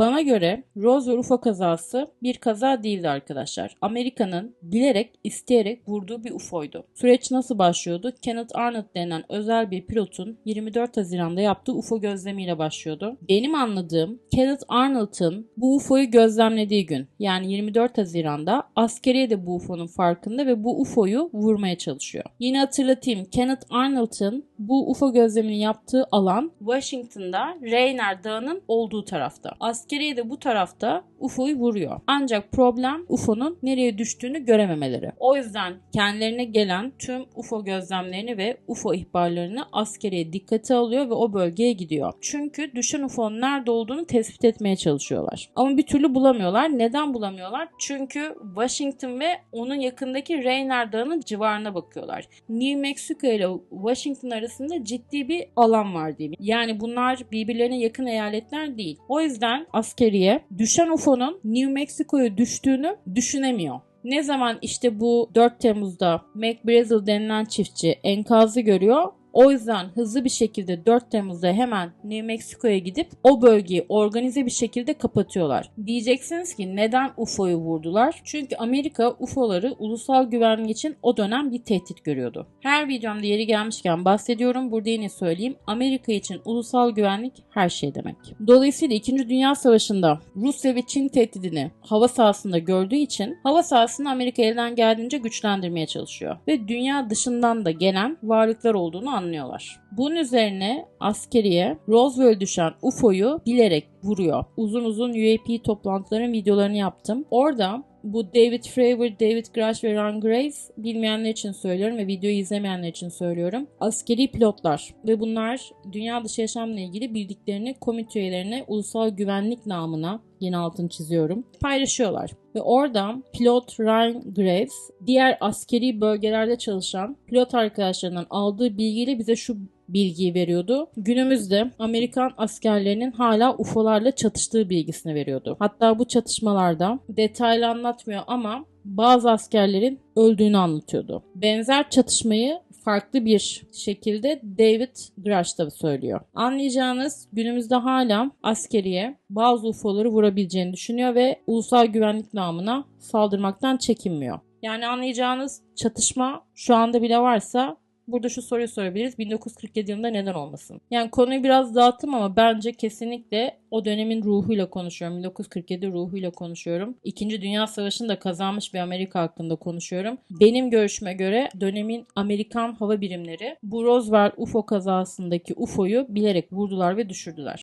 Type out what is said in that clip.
Bana göre Roswell UFO kazası bir kaza değildi arkadaşlar. Amerika'nın bilerek, isteyerek vurduğu bir UFO'ydu. Süreç nasıl başlıyordu? Kenneth Arnold denen özel bir pilotun 24 Haziran'da yaptığı UFO gözlemiyle başlıyordu. Benim anladığım Kenneth Arnold'ın bu UFO'yu gözlemlediği gün yani 24 Haziran'da askeriye de bu UFO'nun farkında ve bu UFO'yu vurmaya çalışıyor. Yine hatırlatayım Kenneth Arnold'ın bu UFO gözlemini yaptığı alan Washington'da Rainier Dağı'nın olduğu tarafta. Askeriye de bu tarafta UFO'yu vuruyor. Ancak problem UFO'nun nereye düştüğünü görememeleri. O yüzden kendilerine gelen tüm UFO gözlemlerini ve UFO ihbarlarını askeriye dikkate alıyor ve o bölgeye gidiyor. Çünkü düşen UFO'nun nerede olduğunu tespit etmeye çalışıyorlar. Ama bir türlü bulamıyorlar. Neden bulamıyorlar? Çünkü Washington ve onun yakındaki Rainier Dağı'nın civarına bakıyorlar. New Mexico ile Washington arasında ciddi bir alan var diyeyim. Yani bunlar birbirlerine yakın eyaletler değil. O yüzden askeriye düşen UFO'nun New Mexico'ya düştüğünü düşünemiyor. Ne zaman işte bu 4 Temmuz'da Mac Brazel denilen çiftçi enkazı görüyor o yüzden hızlı bir şekilde 4 Temmuz'da hemen New Mexico'ya gidip o bölgeyi organize bir şekilde kapatıyorlar. Diyeceksiniz ki neden UFO'yu vurdular? Çünkü Amerika UFO'ları ulusal güvenlik için o dönem bir tehdit görüyordu. Her videomda yeri gelmişken bahsediyorum. Burada yine söyleyeyim. Amerika için ulusal güvenlik her şey demek. Dolayısıyla 2. Dünya Savaşı'nda Rusya ve Çin tehdidini hava sahasında gördüğü için hava sahasını Amerika elden geldiğince güçlendirmeye çalışıyor. Ve dünya dışından da gelen varlıklar olduğunu anlıyorlar. Bunun üzerine askeriye Roswell düşen UFO'yu bilerek vuruyor. Uzun uzun UAP toplantıların videolarını yaptım. Orada bu David Fravor, David Grush ve Ron Grace bilmeyenler için söylüyorum ve videoyu izlemeyenler için söylüyorum. Askeri pilotlar ve bunlar dünya dışı yaşamla ilgili bildiklerini komite üyelerine ulusal güvenlik namına yine altını çiziyorum paylaşıyorlar. Ve oradan pilot Ryan Graves diğer askeri bölgelerde çalışan pilot arkadaşlarından aldığı bilgiyle bize şu bilgiyi veriyordu. Günümüzde Amerikan askerlerinin hala UFO'larla çatıştığı bilgisini veriyordu. Hatta bu çatışmalarda detaylı anlatmıyor ama bazı askerlerin öldüğünü anlatıyordu. Benzer çatışmayı farklı bir şekilde David Grush da söylüyor. Anlayacağınız günümüzde hala askeriye bazı UFO'ları vurabileceğini düşünüyor ve ulusal güvenlik namına saldırmaktan çekinmiyor. Yani anlayacağınız çatışma şu anda bile varsa burada şu soruyu sorabiliriz. 1947 yılında neden olmasın? Yani konuyu biraz dağıttım ama bence kesinlikle o dönemin ruhuyla konuşuyorum. 1947 ruhuyla konuşuyorum. İkinci Dünya Savaşı'nı da kazanmış bir Amerika hakkında konuşuyorum. Benim görüşme göre dönemin Amerikan hava birimleri bu Roswell UFO kazasındaki UFO'yu bilerek vurdular ve düşürdüler.